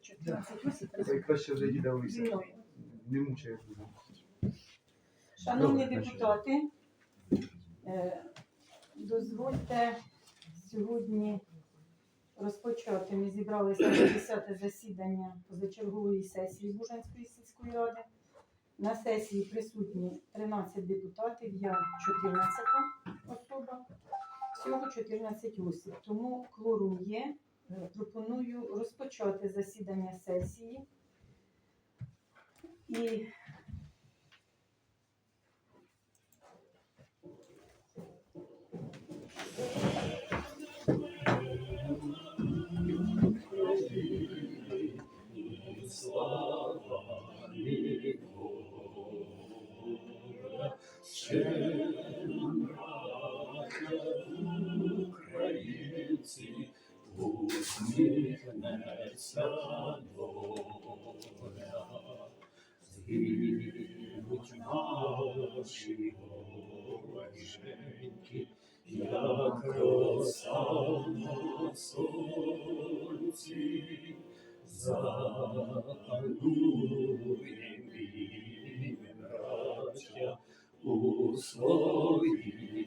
14 Це краще вже їде зі Олися. Не мучає буде. Шановні депутати, е, дозвольте сьогодні розпочати. Ми зібралися на 10 засідання позачергової сесії Бужанської сільської ради. На сесії присутні 13 депутатів, я 14 особа, всього 14 осіб. Тому кворум є. Е, Пропоную розпочати засідання сесії. І Українці, усміхнеться доля, згинуть наші гороженьки, як роса на сонці, у своїй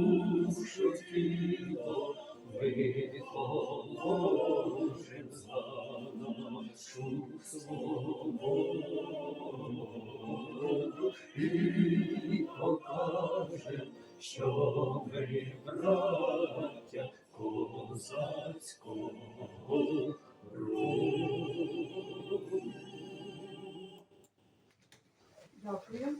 Свободу і покажем, що ми браття козацького роду. Дякую.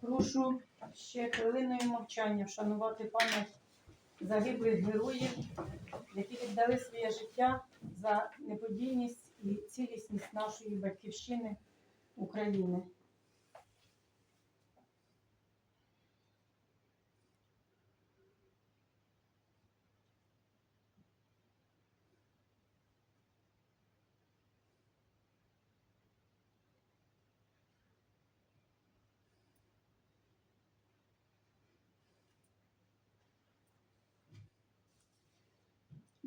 Прошу ще хвилиною мовчання вшанувати пам'ять загиблих героїв, які віддали своє життя за неподільність і цілісність нашої батьківщини України.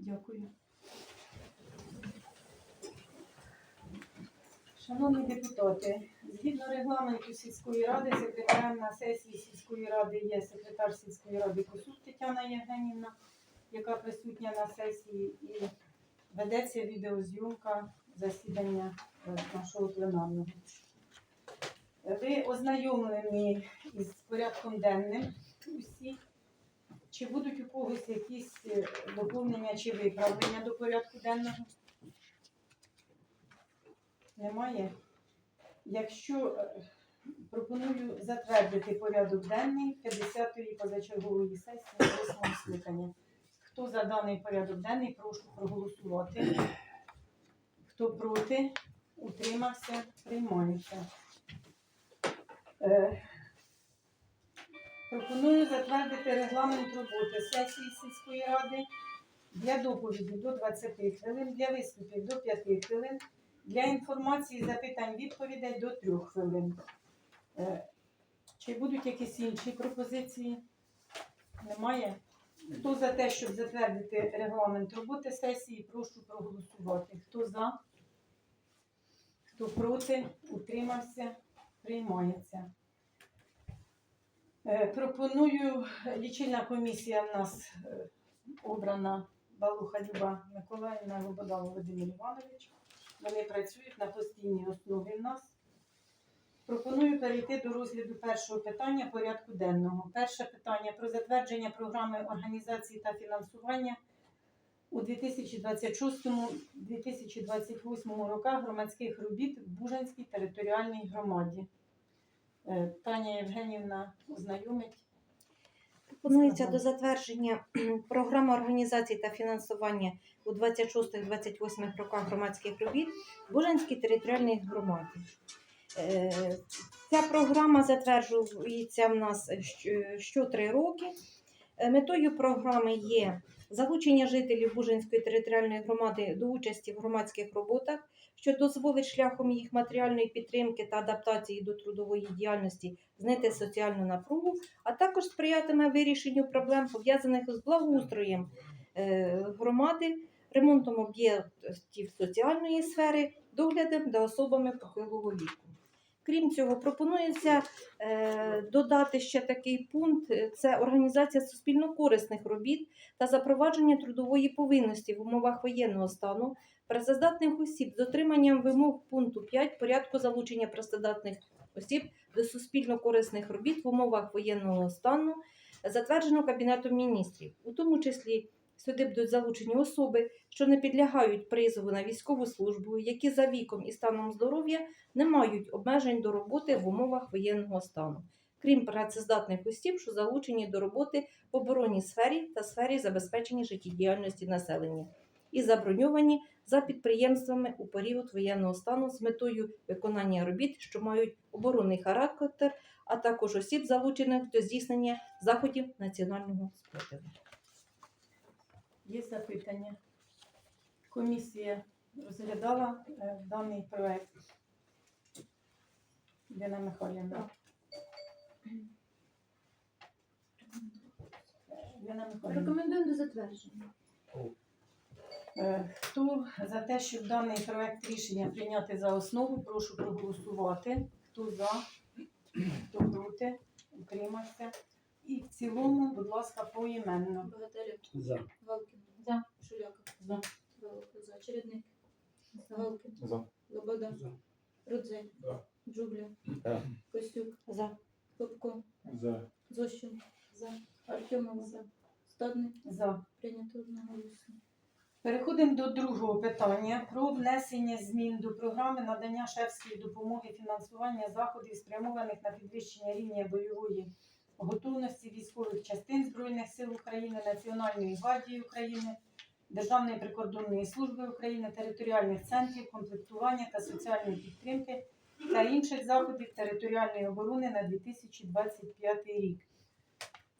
Дякую. Шановні депутати, згідно регламенту сільської ради, секретарем на сесії сільської ради є секретар сільської ради Косук Тетяна Євгенівна, яка присутня на сесії, і ведеться відеозйомка засідання е, нашого пленарного. Ви ознайомлені із порядком денним усі. Чи будуть у когось якісь е, доповнення чи виправлення до порядку денного? Немає? Якщо е, пропоную затвердити порядок денний 50-ї позачергової сесії 8 скликання. Хто за даний порядок денний, прошу проголосувати. Хто проти, утримався, приймається. Пропоную затвердити регламент роботи сесії сільської ради для доповіді до 20 хвилин, для виступів до 5 хвилин, для інформації, запитань, відповідей до 3 хвилин. Е, Чи будуть якісь інші пропозиції? Немає? Хто за те, щоб затвердити регламент роботи сесії, прошу проголосувати. Хто за? Хто проти? Утримався? Приймається. Е, Пропоную, лічильна комісія в нас е, обрана Балуха Люба Миколаївна, Лобода Володимир Іванович. Вони працюють на постійній основі в нас. Пропоную перейти до розгляду першого питання порядку денного. Перше питання про затвердження програми організації та фінансування у 2026-2028 роках громадських робіт в Бужанській територіальній громаді. Е, Таня Євгенівна ознайомить. Пропонується до затвердження програми організації та фінансування у 26-28 роках громадських робіт Бужанській територіальній громаді. Е, Ця програма затверджується в нас що три роки. Е, Метою програми є залучення жителів Бужанської територіальної громади до участі в громадських роботах, що дозволить шляхом їх матеріальної підтримки та адаптації до трудової діяльності знайти соціальну напругу, а також сприятиме вирішенню проблем, пов'язаних з благоустроєм е, громади, ремонтом об'єктів соціальної сфери, доглядом за особами похилого віку. Крім цього, пропонується е, додати ще такий пункт: е, це організація суспільно-корисних робіт та запровадження трудової повинності в умовах воєнного стану працездатних осіб з дотриманням вимог пункту 5 порядку залучення працездатних осіб до суспільно-корисних робіт в умовах воєнного стану, затверджено Кабінетом міністрів, у тому числі сюди будуть залучені особи, що не підлягають призову на військову службу, які за віком і станом здоров'я не мають обмежень до роботи в умовах воєнного стану, крім працездатних осіб, що залучені до роботи в оборонній сфері та сфері забезпечення життєдіяльності населення, і заброньовані за підприємствами у період воєнного стану з метою виконання робіт, що мають оборонний характер, а також осіб, залучених до здійснення заходів національного спротиву. Є запитання? Комісія розглядала е, даний проект. Дина Михайлівна. Дина Михайлівна. Рекомендуємо до затвердження. Е, Хто за те, щоб даний проект рішення прийняти за основу, прошу проголосувати. Хто за, хто проти, утримався. І в цілому, будь ласка, поіменно. Богатирів. За. Галкін. За. Шуляка. За. Галка. За. Чередник. Галкін. За. Лобода. За. Рудзей. За. Джубля. За. Костюк. За. Попко. За. Зощенко. За. Артемова. За. Стадник. За. Прийнято одноголосно. Переходимо до другого питання про внесення змін до програми надання шефської допомоги фінансування заходів, спрямованих на підвищення рівня бойової готовності військових частин Збройних сил України, Національної гвардії України, Державної прикордонної служби України, територіальних центрів комплектування та соціальної підтримки та інших заходів територіальної оборони на 2025 рік.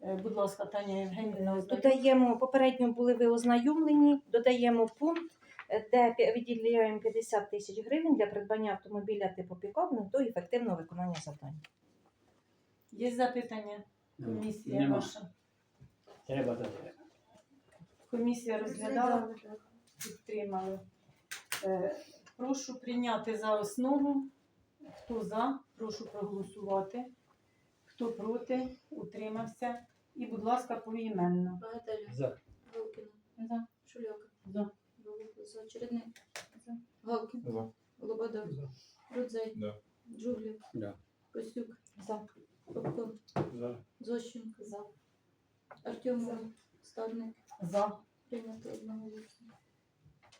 Е, Будь ласка, Таня Євгенівна, ознайомтесь. Додаємо, попередньо були ви ознайомлені, додаємо пункт, е, де виділяємо 50 тисяч гривень для придбання автомобіля типу пікап на то ефективного виконання завдань. Є запитання? Комісія Нема. ваша. Треба дати. Комісія розглядала, підтримали. Е, Прошу прийняти за основу. Хто за, прошу проголосувати. Хто проти, утримався. І, будь ласка, поіменно. Богатирів. За. Галкіна. За. Шуляка. За. За. Чередник. За. Галкін. За. Лобода. За. Рудзей. Да. Джубля. Да. Костюк. За. Попко. За. Зощенко. За. Артемова. Стадник. За. Прийнято одноголосно.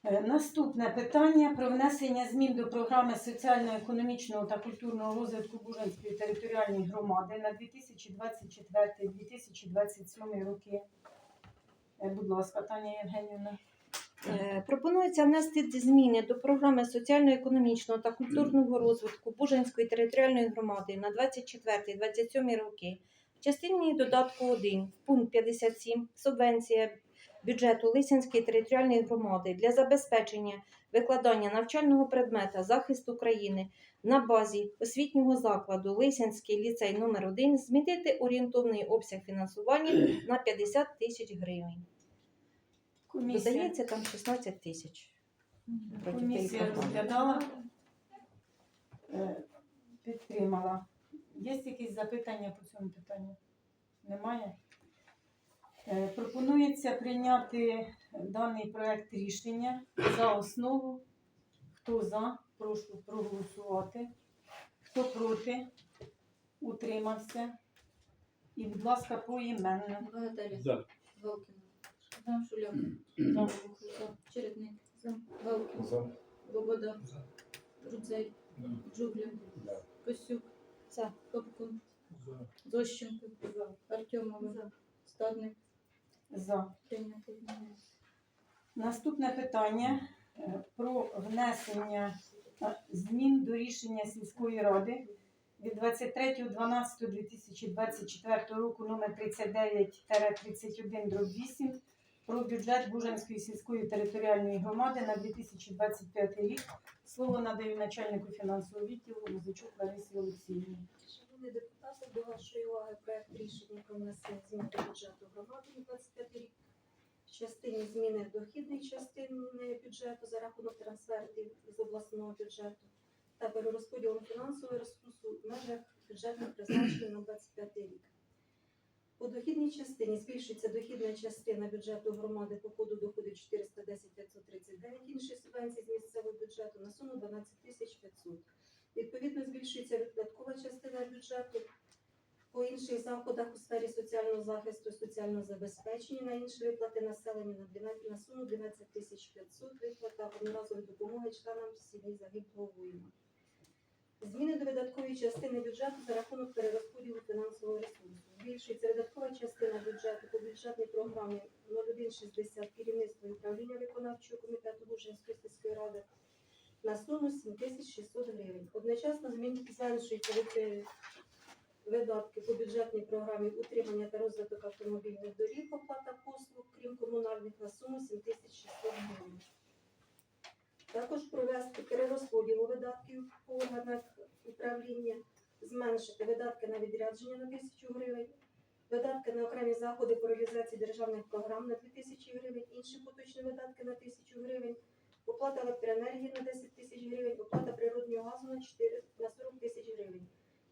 Е, Наступне питання про внесення змін до програми соціально-економічного та культурного розвитку Бужанської територіальної громади на 2024-2027 роки. Е, Будь ласка, Таня Євгенівна. Е, Пропонується внести зміни до програми соціально-економічного та культурного розвитку Бужанської територіальної громади на 24-27 роки. В частині додатку 1 в пункт 57 субвенція бюджету Лисянської територіальної громади для забезпечення викладання навчального предмета захист України на базі освітнього закладу Лисянський ліцей номер 1 змінити орієнтовний обсяг фінансування на 50 тисяч гривень. Комісія, Додається там 16 тисяч. проти комісія розглядала, е, підтримала. Є якісь запитання по цьому питанню? Немає? Е, Пропонується прийняти даний проект рішення за основу. Хто за, прошу проголосувати. Хто проти, утримався. І, будь ласка, поіменно. Богатирів. За. Галкіна. За. Шуляка. За. Чередник. За. Галкін. За. Лобода. За. Рудзей. Да. Джубля. Да. Костюк. За. Попко. За. Зощенко. За. Артемова. За. Стадник. За. Прийнято. Наступне питання е, про внесення е, змін до рішення сільської ради від 23.12.2024 року номер 39-31 про бюджет Бужанської сільської територіальної громади на 2025 рік. Слово надаю начальнику фінансового відділу Музичук Ларисі Олексіївні. Шановні депутати, до вашої уваги проект рішення про внесення змін до бюджету громади на 25 рік. В частині зміни дохідної частини бюджету за рахунок трансфертів з обласного бюджету та перерозподілу фінансового ресурсу в межах бюджетних призначень на 25 рік. У дохідній частині збільшується дохідна частина бюджету громади по коду доходу 410 539 інші субвенції з місцевого бюджету на суму 12 500. Відповідно, збільшується видаткова частина бюджету по інших заходах у сфері соціального захисту, соціального забезпечення на інші виплати населенню на 12 на суму 12 тисяч 500 виплата одноразової допомоги членам сім'ї загиблого воїна. Зміни до видаткової частини бюджету за рахунок перерозподілу фінансового ресурсу. Збільшується видаткова частина бюджету по бюджетній програмі 0160 керівництво управління виконавчого комітету Бужинської сільської ради на суму 7600 гривень. Одночасно ви- видатки по бюджетній програмі утримання та розвиток автомобільних доріг, оплата послуг, крім комунальних, на суму 7600 гривень. Також провести перерозподіл видатків по органах управління, зменшити видатки на відрядження на 1000 гривень, видатки на окремі заходи по реалізації державних програм на 2000 гривень, інші поточні видатки на 1000 гривень, оплата електроенергії на 10 тисяч гривень, оплата природнього газу на 4 на 40 тисяч гривень.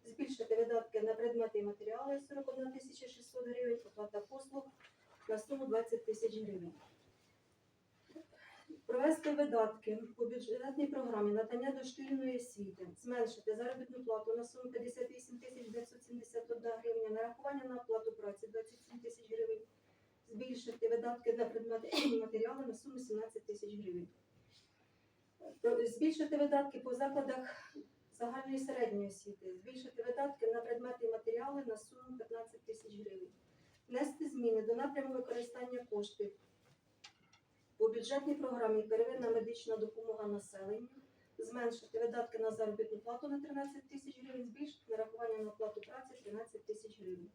Збільшити видатки на предмети і матеріали 41 тисяча 600 гривень, оплата послуг на суму 20 тисяч гривень. Провести видатки по бюджетній програмі надання дошкільної освіти, зменшити заробітну плату на суму 58 тисяч 971 гривня, нарахування на оплату праці 27 тисяч гривень, збільшити видатки на предмети і матеріали на суму 17 тисяч гривень. Збільшити видатки по закладах загальної середньої освіти, збільшити видатки на предмети і матеріали на суму 15 тисяч гривень, внести зміни до напряму використання коштів по бюджетній програмі первинна медична допомога населенню, зменшити видатки на заробітну плату на 13 тисяч гривень, збільшити нарахування на оплату праці 13 тисяч гривень.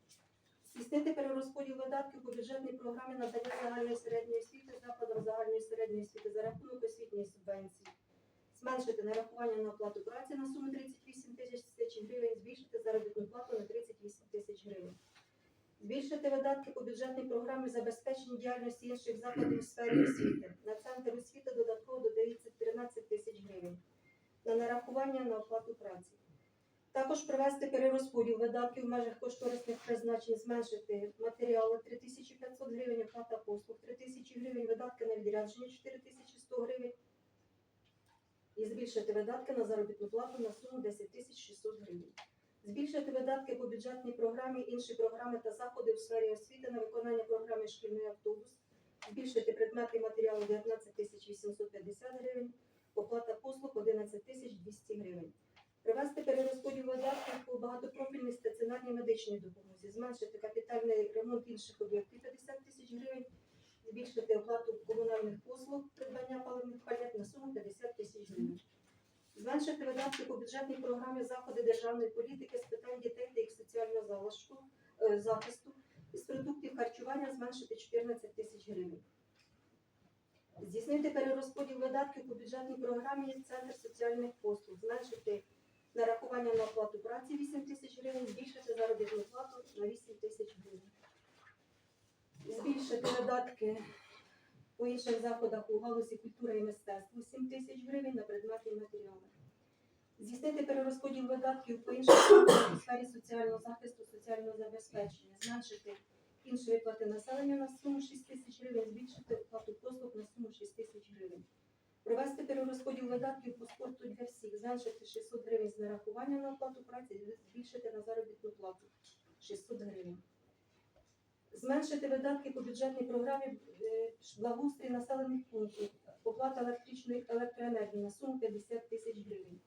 Здійснити перерозподіл видатків по бюджетній програмі надання загальної середньої освіти закладам загальної середньої освіти за рахунок освітньої субвенції. Зменшити нарахування на оплату праці на суму 38 тисяч гривень, збільшити заробітну плату на 38 тисяч гривень. Збільшити видатки по бюджетній програмі забезпечення діяльності інших закладів у сфері освіти. На центр освіти додатково додається 13 тисяч гривень на нарахування на оплату праці. Також провести перерозподіл видатків в межах кошторисних призначень, зменшити матеріали 3500 гривень, оплата послуг 3000 гривень, видатки на відрядження 4100 гривень і збільшити видатки на заробітну плату на суму 10 600 гривень. Збільшити видатки по бюджетній програмі, інші програми та заходи у сфері освіти на виконання програми шкільний автобус, збільшити предмети і матеріали 19 850 гривень, оплата послуг 11 200 гривень. Привести перерозподіл видатків по багатопрофільній стаціонарній медичній допомозі, зменшити капітальний ремонт інших об'єктів 50 тисяч гривень, збільшити оплату комунальних послуг, придбання паливних палет на суму 50 тисяч гривень. Зменшити видатки по бюджетній програмі заходи державної політики з питань дітей та їх соціального залишку, е, захисту із продуктів харчування зменшити 14 тисяч гривень. Здійснити перерозподіл видатків по бюджетній програмі Центр соціальних послуг, зменшити нарахування на оплату праці 8 тисяч гривень, збільшити заробітну плату на 8 тисяч гривень. Збільшити видатки по інших заходах у галузі культури і мистецтва 7 тисяч гривень на предмети і матеріали. Здійснити перерозподіл видатків по інших заходах у сфері соціального захисту, соціального забезпечення, зменшити інші виплати населенню на суму 6 тисяч гривень, збільшити оплату послуг на суму 6 тисяч гривень. Провести перерозподіл видатків по спорту для всіх, зменшити 600 гривень з нарахування на оплату праці, збільшити на заробітну плату 600 гривень. Зменшити видатки по бюджетній програмі е, благоустрій населених пунктів, оплата електричної електроенергії на суму 50 тисяч гривень.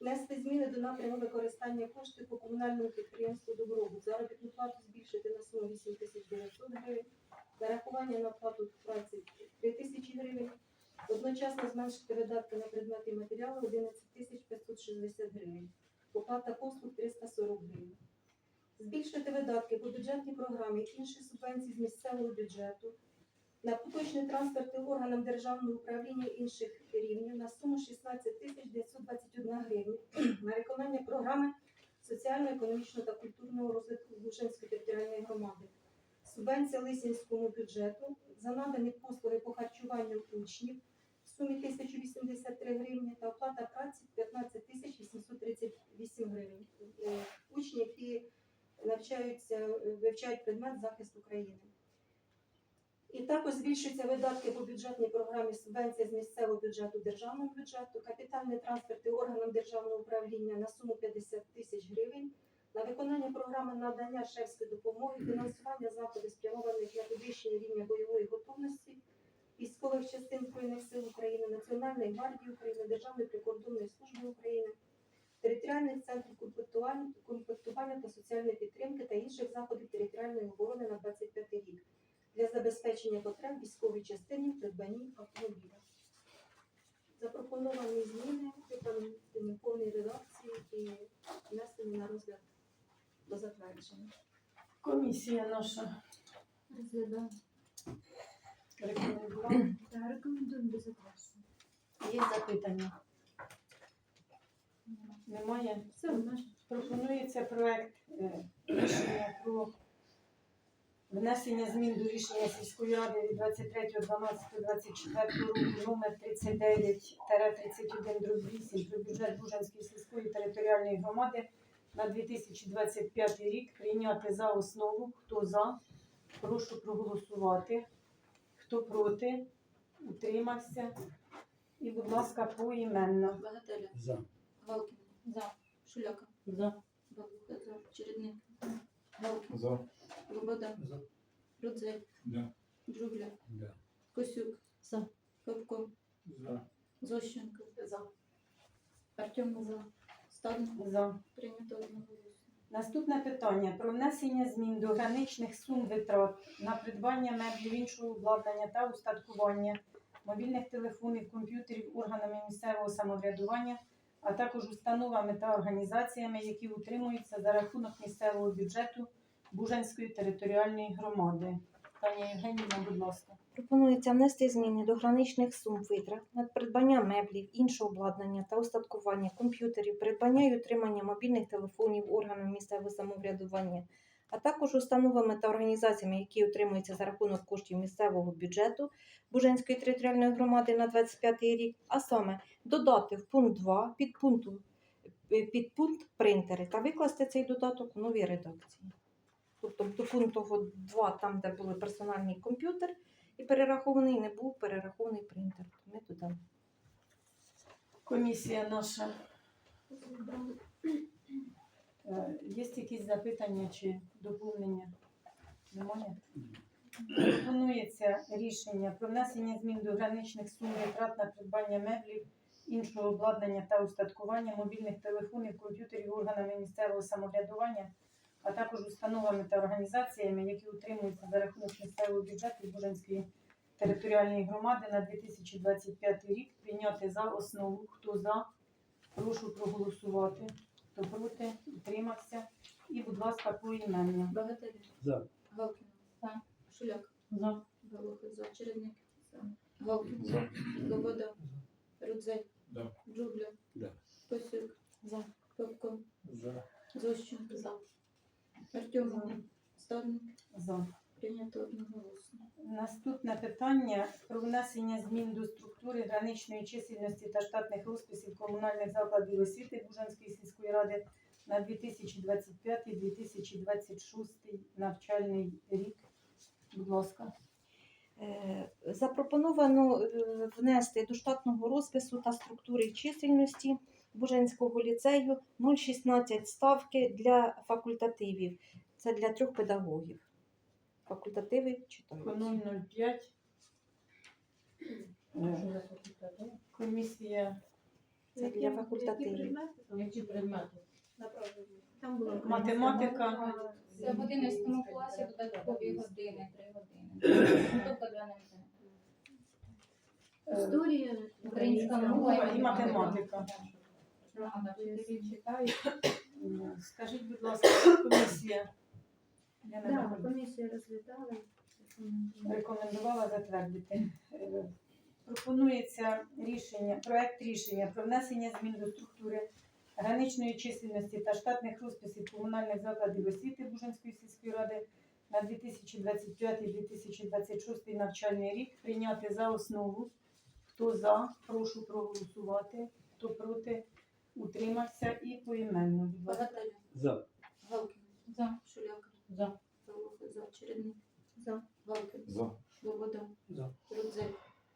Внести зміни до напряму використання коштів по комунальному підприємству Добробут, заробітну плату збільшити на суму 8 тисяч 900 гривень, нарахування на оплату праці 3 тисячі гривень, одночасно зменшити видатки на предмети і матеріали 11 тисяч 560 гривень, оплата послуг 340 гривень. Збільшити видатки по бюджетній програмі інші субвенції з місцевого бюджету на поточні трансферти органам державного управління інших рівнів на суму 16 тисяч 921 гривня на виконання програми соціально-економічного та культурного розвитку Глушенської територіальної громади. Субвенція Лисінському бюджету за надані послуги по харчуванню учнів в сумі 1083 гривні та оплата праці 15 тисяч 838 гривень. Е, Учні, які навчаються, вивчають предмет захист України. І також збільшуються видатки по бюджетній програмі субвенція з місцевого бюджету державного бюджету, капітальні трансферти органам державного управління на суму 50 тисяч гривень, на виконання програми надання шефської допомоги, фінансування заходів спрямованих на підвищення рівня бойової готовності військових частин Збройних сил України, Національної гвардії України, Державної прикордонної служби України, територіальних центрів комплектування, та соціальної підтримки та інших заходів територіальної оборони на 25 рік для забезпечення потреб військової частини в придбанні автомобіля. Запропоновані зміни в повній редакції і внесені на розгляд до затвердження. Комісія наша рекомендувала. Рекомендуємо до затвердження. Є запитання? Немає? Все. Пропонується проект е, рішення про внесення змін до рішення сільської ради від 23.12.24 року номер 39-31 про бюджет Бужанської сільської територіальної громади на 2025 рік прийняти за основу. Хто за? Прошу проголосувати. Хто проти? Утримався. І, будь ласка, поіменно. Багателя. За. Галкін. За. Шуляка. За. Бабуха. За. Чередник. Галкін. За. Лобода. За. Рудзель. Да. Джугля. Да. Косюк. За. Капко. За. Зощенко. За. Артем. За. Стадник. За. Прийнято одноголосно. Наступне питання про внесення змін до граничних сум витрат на придбання меблів іншого обладнання та устаткування мобільних телефонів, комп'ютерів органами місцевого самоврядування, а також установами та організаціями, які утримуються за рахунок місцевого бюджету Бужанської територіальної громади. Таня Євгенівна, будь ласка. Пропонується внести зміни до граничних сум витрат на придбання меблів, іншого обладнання та устаткування комп'ютерів, придбання і утримання мобільних телефонів органами місцевого самоврядування, а також установами та організаціями, які утримуються за рахунок коштів місцевого бюджету Буженської територіальної громади на 25 рік, а саме додати в пункт 2 підпункту підпункт принтери та викласти цей додаток у новій редакції. Тобто до пункту 2, там, де були персональний комп'ютер, і перерахований не був перерахований принтер. Ми додамо. Комісія наша. Е, Є якісь запитання чи доповнення? Немає? Пропонується рішення про внесення змін до граничних сум витрат на придбання меблів, іншого обладнання та устаткування мобільних телефонів, комп'ютерів органами місцевого самоврядування, а також установами та організаціями, які утримуються за рахунок місцевого бюджету Бужанської територіальної громади на 2025 рік прийняти за основу. Хто за? Прошу проголосувати. Хто проти? Утримався. І, будь ласка, поіменно. Багателя. За. Галкін. За. Шуляк. За. Бабуха. За. Чередник. За. Галкін. За. Лобода. Рудзель. Да. Джугля. Да. Косюк. За. Капко. За. Зощенко. За. Артем. Стадник. За. Прийнято одноголосно. Наступне питання про внесення змін до структури граничної чисельності та штатних розписів комунальних закладів освіти Бужанської сільської ради на 2025-2026 навчальний рік. Будь ласка. Е, Запропоновано е, внести до штатного розпису та структури чисельності Буженського ліцею 0,16 ставки для факультативів. Це для трьох педагогів. Факультативи По читають. 005. Е, Комісія Це для факультативів. Які предмети? Там була Математика. Це в 11 класі додаткові години, 3 години. Ну, Тобто для НМТ. Історія, Українська мова і математика. Читають. Скажіть, будь ласка, комісія я не Да, знаю, комісія розглядала. рекомендувала затвердити. Е, Пропонується рішення, проект рішення про внесення змін до структури граничної чисельності та штатних розписів комунальних закладів освіти Бужанської сільської ради на 2025-2026 навчальний рік прийняти за основу. Хто за, прошу проголосувати. Хто проти, утримався і поіменно. Будь ласка. Багателя. За. Галкін. За. Шуляк. За. Павлуха. За. Чередник. За. Галкін. За. Лобода. За. Рудзель.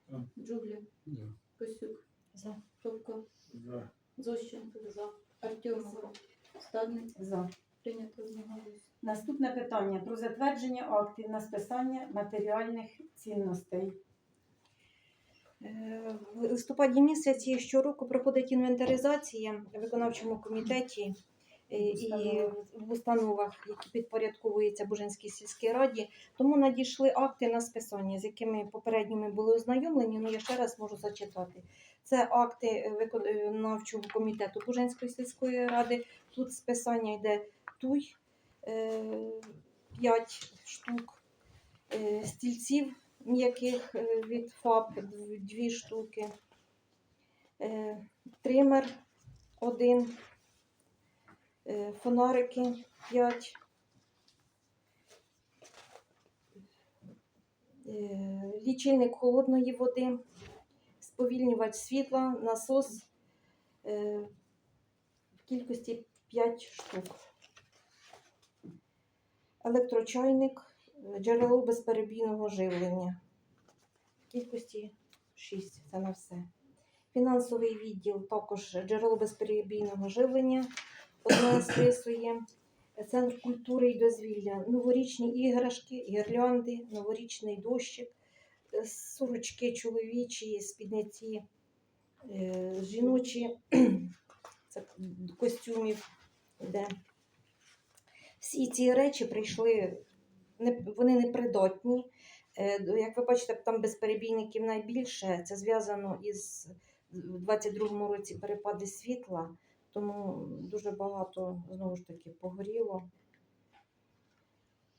За. Джугля. За. Косюк. За. Топко. За. Зощенко. За. Артемов. Стадник. За. Прийнято одноголосно. Наступне питання про затвердження актів на списання матеріальних цінностей. Е, В листопаді місяці щороку проходить інвентаризація в виконавчому комітеті е, і в установах, які підпорядковуються Бужинській сільській раді. Тому надійшли акти на списання, з якими попередніми були ознайомлені. Ну я ще раз можу зачитати. Це акти е, виконавчого комітету Бужинської сільської ради. Тут списання йде туй 5 штук, е, стільців м'яких е, від ФАП дв- дві штуки, е, тример один, е, фонарики 5, е, лічильник холодної води, сповільнювач світла, насос е, в кількості 5 штук. Електрочайник, джерело безперебійного живлення. В кількості 6, це на все. Фінансовий відділ також джерело безперебійного живлення. Одне списує. Центр культури і дозвілля, новорічні іграшки, гірлянди, новорічний дощик, сорочки чоловічі, спідниці, е, жіночі, це костюмів йде. Всі ці речі прийшли, вони непридатні. Е, Як ви бачите, там безперебійників найбільше. Це зв'язано із в 22-му році перепади світла, тому дуже багато знову ж таки погоріло.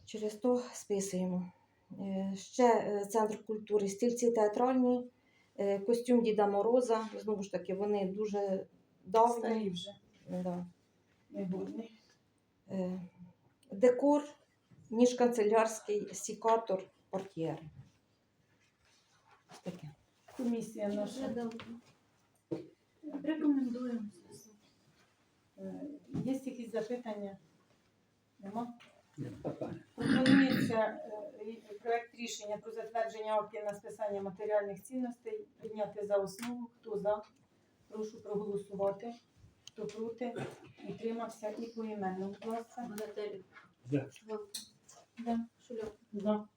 Через то списуємо. Е, Ще е, центр культури, стільці театральні, е, костюм Діда Мороза. Знову ж таки, вони дуже давні. Старі вже Да. Декор, ніж канцелярський, сікатор, портьєри. Ось таке. Комісія наша. Рекомендуємо. Є якісь запитання? Нема? Пропонується е, проект рішення про затвердження актів на списання матеріальних цінностей прийняти за основу. Хто за? Прошу проголосувати. Хто проти? Утримався і поіменно. Будь ласка. Багателя. За. Галкін. За. Шуляк. За. За.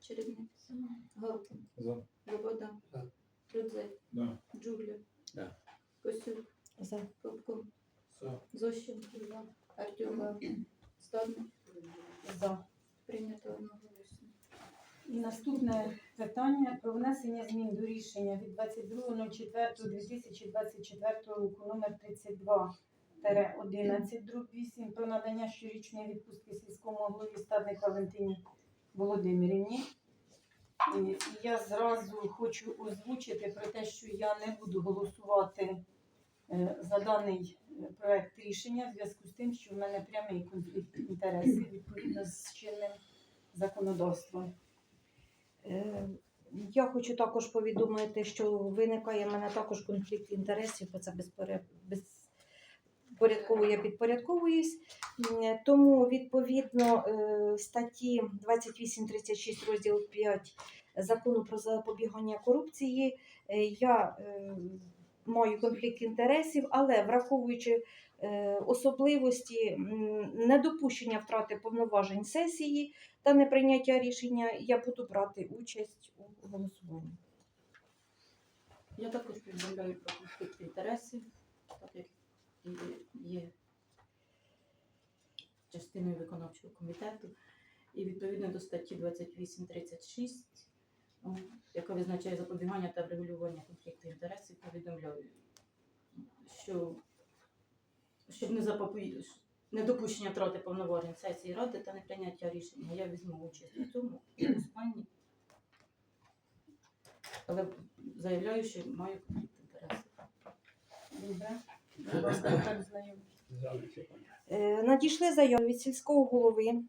Чередник. Галкін. За. Лобода. За. Рудзель. Да. Джугля. Да. Косюк. За. Топко. За. Зощенко. Артемов. Стадник. За. Прийнято одноголосно. І наступне питання про внесення змін до рішення від 22.04.2024 року номер 32 11 дроб 8 про надання щорічної відпустки сільському голові стадник Валентині Володимирівні. І я зразу хочу озвучити про те, що я не буду голосувати е, за даний проект рішення в зв'язку з тим, що в мене прямий конфлікт інтересів відповідно з чинним законодавством. Е, Я хочу також повідомити, що виникає в мене також конфлікт інтересів, бо це безпорядково я підпорядковуюсь. Тому відповідно е, статті 2836 розділ 5 закону про запобігання корупції е, я маю конфлікт інтересів, але враховуючи е, особливості недопущення втрати повноважень сесії та неприйняття рішення, я буду брати участь у голосуванні. Я також повідомляю про конфлікт інтересів, так як є частиною виконавчого комітету і відповідно до статті 2836, ну, яка визначає запобігання та врегулювання конфлікту інтересів, повідомляю, що щоб не запопу- недопущення втрати повноважень сесії ради та неприйняття рішення, я візьму участь у цьому голосуванні. Але заявляю, що маю конфлікт інтересів. Добре. Понятно. Е, Надійшли заяви від сільського голови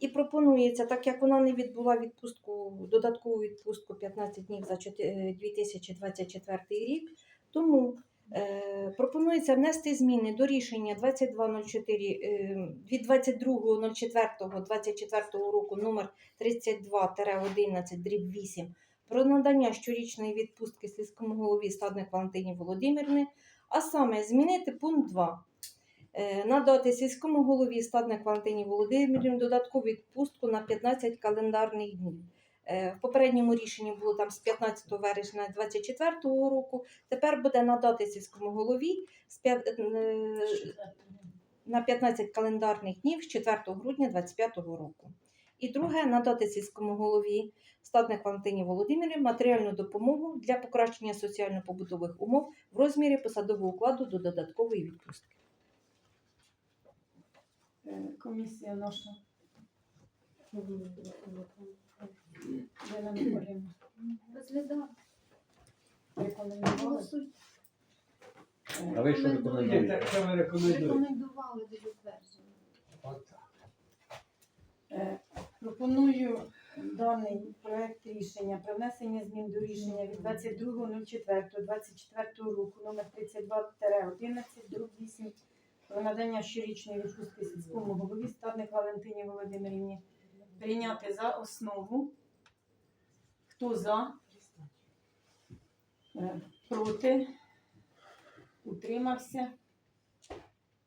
і пропонується, так як вона не відбула відпустку, додаткову відпустку 15 днів за е, 2024 рік, тому е, пропонується внести зміни до рішення 2204 е, від 22.04.24 року номер 32-11 дріб 8 про надання щорічної відпустки сільському голові Стадник Валентині Володимирівни, а саме змінити пункт 2 Е, надати сільському голові Стадник Валентині Володимирівні додаткову відпустку на 15 календарних днів. Е, В попередньому рішенні було там з 15 вересня 2024 року. Тепер буде надати сільському голові е, на 15 календарних днів з 4 грудня 2025 року. І друге надати сільському голові Стадник Валентині Володимирівні матеріальну допомогу для покращення соціально-побутових умов в розмірі посадового укладу до додаткової відпустки. Комісія наша. Ірина Миколаївна. Розглядав. Рекомендували. Голосуй. Е, А ви що Рекомендую. так ви рекомендуєте. Рекомендували до затвердження. От так. Е, Пропоную даний проект рішення про внесення змін до рішення від 22.04.24 року номер 32-11 друг 8 про надання щорічної відпустки сільському голові Стадник Валентині Володимирівні прийняти за основу. Хто за? Е, Проти? Утримався?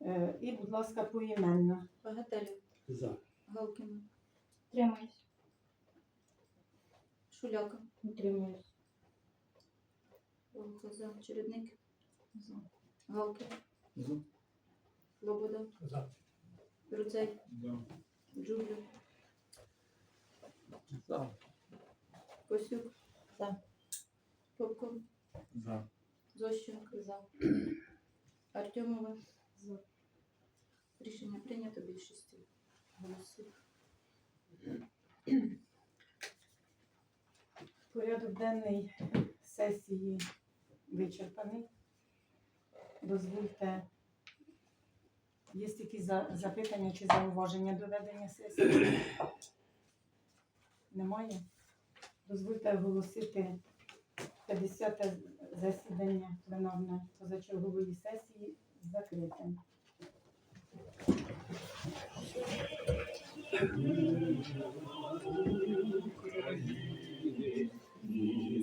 Е, І, будь ласка, поіменно. Багателів. За. Галкіна. Тримаюсь. Шуляка. Утримуюсь. Волко за. Чередник. За. Галкін. За. Лобода. За. Руцей. Джулю. За. Косюк. За. Попко. За. Зощенко. За. Артемова. За. Рішення прийнято більшістю голосів. Порядок денний сесії вичерпаний. Дозвольте, є якісь за- запитання чи зауваження до ведення сесії? Немає? Дозвольте оголосити 50 засідання пленарної позачергової сесії закритим.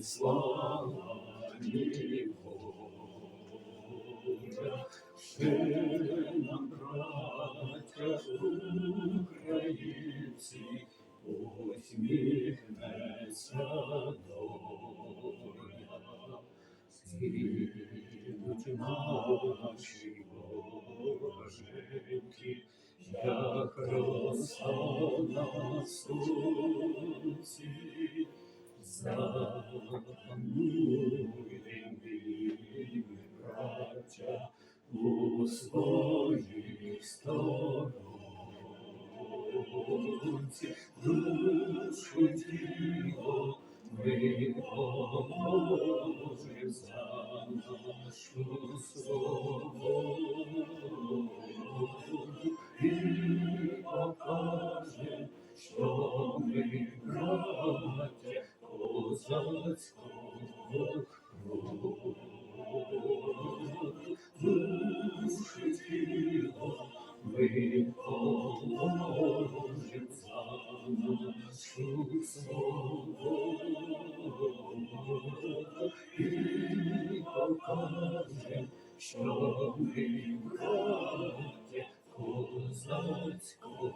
Слава, браття українці, усміхнеться доля. Скинуть наші боженьки, як роса на сонці, милі браття у своїх сторонці, душу тіло положим за нашу свободу і покажем, що що в хаті козацького.